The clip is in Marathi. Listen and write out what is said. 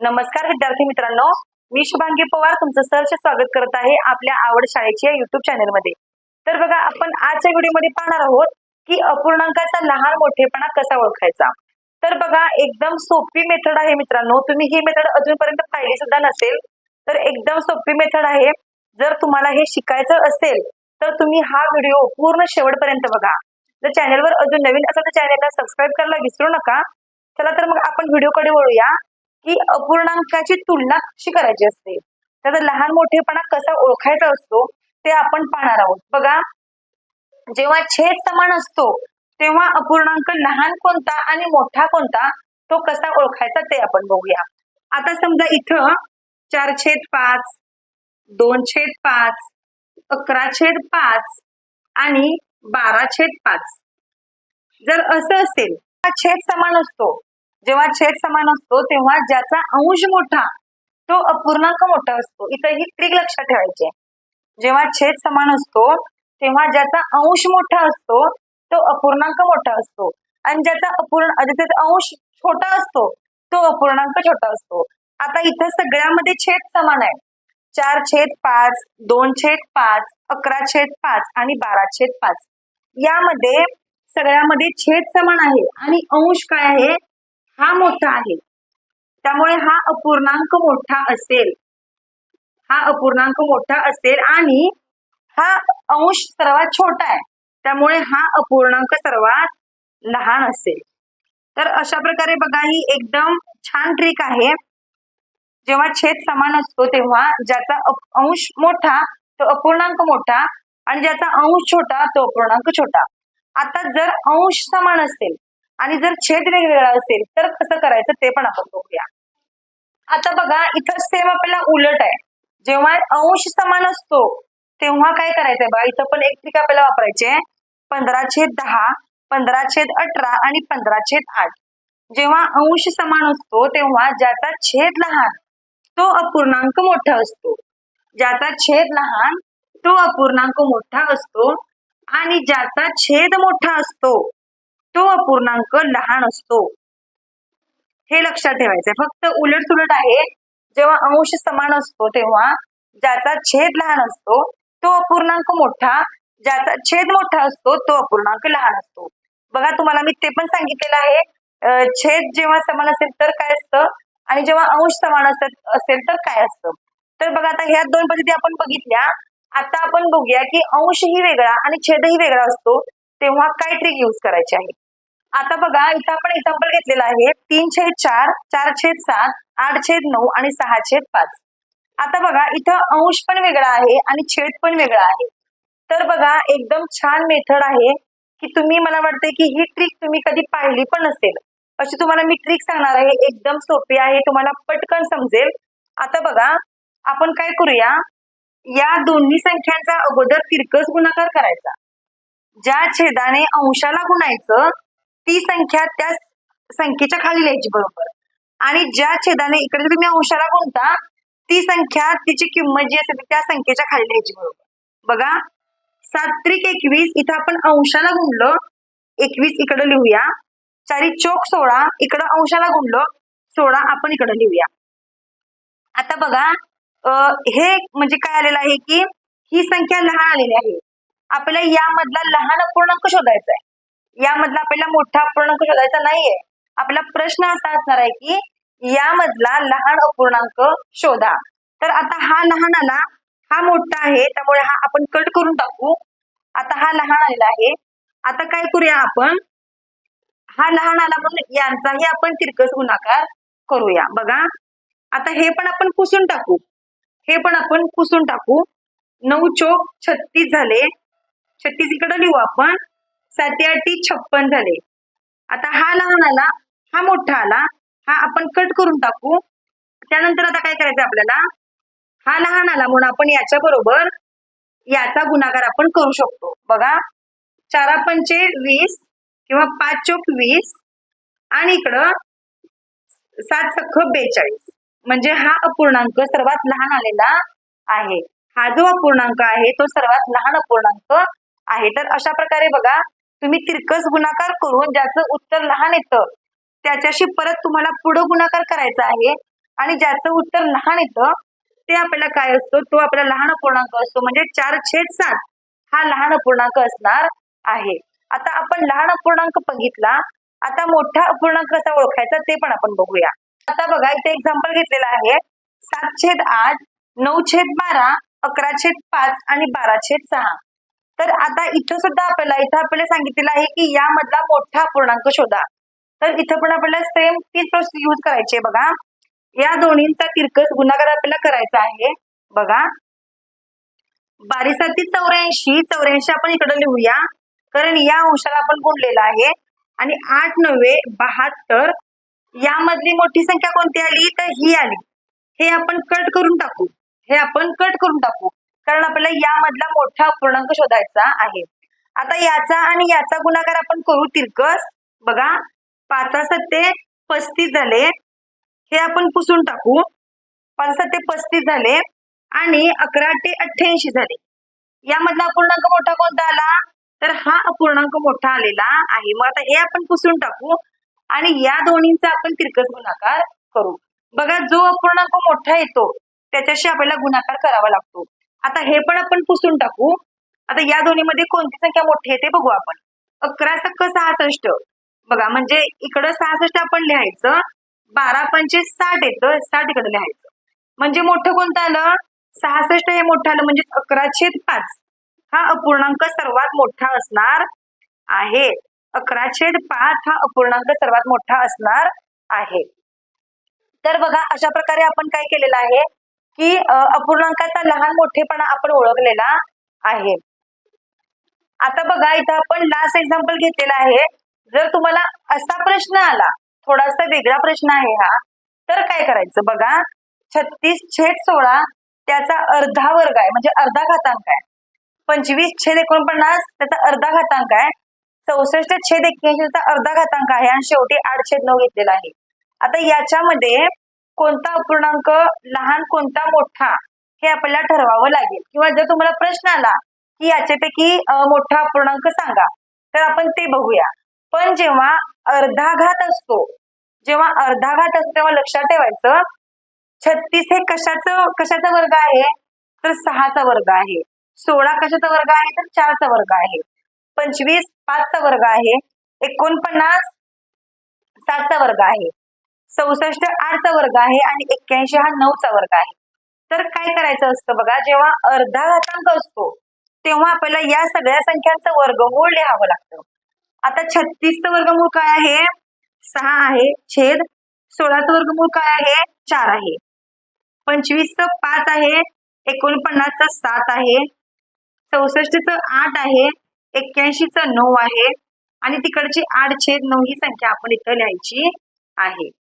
नमस्कार विद्यार्थी मित्रांनो. मी शुभांगी पवार तुमचं सहर्ष स्वागत करत आहे आपल्या आवड शाळेच्या युट्यूब चॅनलमध्ये तर बघा आपण आजच्या व्हिडिओमध्ये पाहणार आहोत की अपूर्णांकाचा लहान मोठेपणा कसा ओळखायचा? तर बघा एकदम सोपी मेथड आहे मित्रांनो. तुम्ही ही मेथड अजूनपर्यंत पाहिली सुद्धा नसेल तर एकदम सोपी मेथड आहे. जर तुम्हाला हे शिकायचं असेल तर तुम्ही हा व्हिडिओ पूर्ण शेवटपर्यंत बघा. जर चॅनलवर अजून नवीन असेल तर चॅनलला सबस्क्राईब करायला विसरू नका. चला तर मग आपण व्हिडिओकडे वळूया. की अपूर्णांकाची तुलना कशी करायची असते? त्याचा लहान मोठेपणा कसा ओळखायचा असतो ते आपण पाहणार आहोत. बघा जेव्हा छेद समान असतो तेव्हा अपूर्णांक लहान कोणता आणि मोठा कोणता तो कसा ओळखायचा ते आपण बघूया. आता समजा इथं चार छेद पाच दोन छेद पाच अकरा छेद पाच आणि बारा छेद पाच. जर असं असेल हा छेद समान असतो. जेव्हा छेद समान असतो तेव्हा ज्याचा अंश मोठा तो अपूर्णांक मोठा असतो. इथं ही ट्रिक लक्षात ठेवायची. जेव्हा छेद समान असतो तेव्हा ज्याचा अंश मोठा असतो तो अपूर्णांक मोठा असतो. आणि ज्याचा अपूर्ण ज्याचा अंश छोटा असतो तो अपूर्णांक छोटा असतो. आता इथं सगळ्यामध्ये छेद समान आहे. चार छेद पाच दोन छेद पाच अकरा छेद पाच आणि बारा छेद पाच. यामध्ये सगळ्यामध्ये छेद समान आहे. आणि अंश काय आहे? हा मोठा आहे. त्यामुळे हा अपूर्णांक मोठा असेल. हा अपूर्णांक मोठा असेल आणि हा अंश सर्वात छोटा आहे. त्यामुळे हा अपूर्णांक सर्वात लहान असेल. तर अशा प्रकारे बघा ही एकदम छान ट्रिक आहे. जेव्हा छेद समान असतो तेव्हा ज्याचा अंश मोठा तो अपूर्णांक मोठा आणि ज्याचा अंश छोटा तो अपूर्णांक छोटा. आता जर अंश समान असेल आणि जर छेद वेगवेगळा असेल तर कसं करायचं ते पण आपण बघूया. आता बघा इथं सेम आपल्याला उलट आहे. जेव्हा अंश समान असतो तेव्हा काय करायचंय बघा इथं पण एक ट्रिक आपल्याला वापरायची आहे. पंधरा छेद दहा पंधरा छेद अठरा आणि पंधरा छेद आठ. जेव्हा अंश समान असतो तेव्हा ज्याचा छेद लहान तो अपूर्णांक मोठा असतो. ज्याचा छेद लहान तो अपूर्णांक मोठा असतो. आणि ज्याचा छेद मोठा असतो तो अपूर्णांक लहान असतो. हे लक्षात ठेवायचंय. फक्त उलट सुलट आहे जेव्हा अंश समान असतो तेव्हा ज्याचा छेद लहान असतो तो अपूर्णांक मोठा ज्याचा छेद मोठा असतो तो अपूर्णांक लहान असतो. बघा तुम्हाला मी ते पण सांगितलेलं आहे. छेद जेव्हा समान असेल तर काय असतं? आणि जेव्हा अंश समान असत असेल तर काय असतं? तर बघा आता ह्या दोन पद्धती आपण बघितल्या. आता आपण बघूया की अंशही वेगळा आणि छेदही वेगळा असतो. तेव्हा काय ट्रिक यूज करायची आहे? आता बघा इथं आपण एक्झाम्पल घेतलेलं आहे. तीन छेद चार चार छेद सात आठ छेद नऊ आणि सहा छेद पाच. आता बघा इथं अंश पण वेगळा आहे आणि छेद पण वेगळा आहे. तर बघा एकदम छान मेथड आहे की तुम्ही मला वाटते की ही ट्रिक तुम्ही कधी पाहिली पण नसेल अशी तुम्हाला मी ट्रिक सांगणार आहे. एकदम सोपी आहे तुम्हाला पटकन समजेल. आता बघा आपण काय करूया? या दोन्ही संख्यांचा अगोदर तिरकस गुणाकार करायचा. ज्या छेदाने अंशाला गुणायचं ती संख्या त्या संख्येच्या खाली लिहायची बरोबर. आणि ज्या छेदाने इकडे तुम्ही अंशाला गुणता ती संख्या तिची किंमत जी असेल ती त्या संख्येच्या खाली लिहायची बरोबर. बघा सात त्रिक एकवीस इथं आपण अंशाला गुणलं एकवीस इकडं लिहूया. चारी चोक सोळा इकडं अंशाला गुणलं सोळा आपण इकडं लिहूया. आता बघा हे म्हणजे काय आलेलं आहे की ही संख्या लहान आलेली आहे. आपल्याला यामधला लहान अपूर्णांक शोधायचा आहे यामधला आपल्याला मोठा अपूर्णांक शोधायचा नाहीये. आपला प्रश्न असा असणार आहे की यामधला लहान अपूर्णांक शोधा. तर आता हा लहान आला हा मोठा आहे त्यामुळे हा आपण कट करून टाकू. आता हा लहान आलेला आहे. आता काय करूया आपण? हा लहान आला म्हणून यांचाही आपण तिरकस गुणाकार करूया. बघा. आता हे पण आपण पुसून टाकू. हे पण आपण पुसून टाकू. नऊ चोक छत्तीस झाले. छत्तीस इकडं लिहू आपण. साते आठी छप्पन झाले. आता हा लहान आला हा मोठा आला हा आपण कट करून टाकू. त्यानंतर आता काय करायचं आपल्याला? हा लहान आला म्हणून आपण याच्या बरोबर याचा गुणाकार आपण करू शकतो. बघा चारा पंचे वीस किंवा पाच चोक वीस आणि इकडं सात सख बेचाळीस. म्हणजे हा अपूर्णांक सर्वात लहान आलेला आहे. हा जो अपूर्णांक आहे तो सर्वात लहान अपूर्णांक आहे. तर अशा प्रकारे बघा तुम्ही तिरकस गुणाकार करून ज्याचं उत्तर लहान येतं त्याच्याशी परत तुम्हाला पुढं गुणाकार करायचा आहे. आणि ज्याचं उत्तर लहान येतं ते आपल्याला काय असतो? तो आपला लहान अपूर्णांक असतो. म्हणजे चार छेद सात हा लहान अपूर्णांक असणार आहे. आता आपण लहान अपूर्णांक बघितला. आता मोठा अपूर्णांक कसा ओळखायचा ते पण आपण बघूया. आता बघा इथे एक्झाम्पल घेतलेला आहे. सात छेद आठ नऊ छेद बारा अकरा छेद पाच आणि बारा छेद सहा. तर आता इथं सुद्धा आपल्याला इथं आपल्याला सांगितलेलं आहे की यामधला मोठा पूर्णांक शोधा. तर इथं पण आपल्याला सेम तीच प्रोसेस यूज करायची आहे बघा. या दोन्हींचा तिरकस गुणाकार आपल्याला करायचा आहे. बघा. बारीसाती चौऱ्याऐंशी चौऱ्याऐंशी आपण इकडे लिहूया. कारण या अंशाला आपण गुणलेला आहे. आणि आठ नव्हे बहात्तर. यामधली मोठी संख्या कोणती आली? तर ही आली. हे आपण कट करून टाकू. हे आपण कट करून टाकू. कारण आपल्याला यामधला मोठा अपूर्णांक शोधायचा आहे. आता याचा आणि याचा गुणाकार आपण करू तिरकस. बघा पाचा सत्ते पस्तीस झाले. हे आपण पुसून टाकू. पाच सत्ते पस्तीस झाले आणि अकरा ते अठ्ठ्याऐंशी झाले. यामधला अपूर्णांक मोठा कोणता आला? तर हा अपूर्णांक मोठा आलेला आहे. मग आता हे आपण पुसून टाकू आणि या दोन्हींचा आपण तिरकस गुणाकार करू. बघा जो अपूर्णांक मोठा येतो त्याच्याशी आपल्याला गुणाकार करावा लागतो. आता हे पण आपण पुसून टाकू. आता या दोन्हीमध्ये कोणती संख्या मोठी आहे ते बघू आपण. अकरा सक्क सहासष्ट. बघा म्हणजे इकडं सहासष्ट आपण लिहायचं. बारा पंचे साठ येतं. साठ इकडे लिहायचं. म्हणजे मोठं कोणतं आलं? सहासष्ट हे मोठं आलं म्हणजे अकरा छेद पाच. हा अपूर्णांक सर्वात मोठा असणार आहे. अकरा छेद पाच हा अपूर्णांक सर्वात मोठा असणार आहे. तर बघा अशा प्रकारे आपण काय केलेलं आहे? की अपूर्णांकाचा लहान मोठेपणा आपण ओळखलेला आहे. आता बघा इथं आपण लास्ट एक्झाम्पल घेतलेला आहे. जर तुम्हाला असा प्रश्न आला थोडासा वेगळा प्रश्न आहे हा तर काय करायचं बघा? छत्तीस छेद सोळा त्याचा अर्धा वर्ग आहे म्हणजे अर्धा घातांक आहे. पंचवीस छेद एकोणपन्नास त्याचा अर्धा घातांक आहे. चौसष्ट छेद एक्क्याऐंशी त्याचा अर्धा घातांक आहे. आणि शेवटी आठ छेद नऊ घेतलेला आहे. आता याच्यामध्ये कोणता अपूर्णांक लहान कोणता मोठा हे आपल्याला ठरवावं लागेल. किंवा जर तुम्हाला प्रश्न आला की याच्यापैकी मोठा अपूर्णांक सांगा तर आपण ते बघूया. पण जेव्हा अर्धाघात असतो जेव्हा अर्धाघात असतो तेव्हा लक्षात ठेवायचं छत्तीस हे कशाचं कशाचा वर्ग आहे? तर सहाचा वर्ग आहे. सोळा कशाचा वर्ग आहे? तर चारचा वर्ग आहे. पंचवीस पाचचा वर्ग आहे. एकोणपन्नास सातचा वर्ग आहे. चौसष्ट आठचा वर्ग आहे आणि एक्क्याऐंशी हा नऊचा वर्ग आहे. तर काय करायचं असतं बघा जेव्हा अर्धा घातांक असतो तेव्हा आपल्याला या सगळ्या संख्यांचं वर्गमूळ लिहावं लागतं. आता छत्तीसचं वर्गमूळ काय आहे? सहा आहे छेद सोळाचं वर्गमूळ काय आहे? चार आहे. पंचवीसचं पाच आहे एकोणपन्नासचं सात आहे चौसष्टचं आठ आहे एक्क्याऐंशीचं नऊ आहे आणि तिकडची आठ छेद नऊ ही संख्या आपण इथं लिहायची आहे.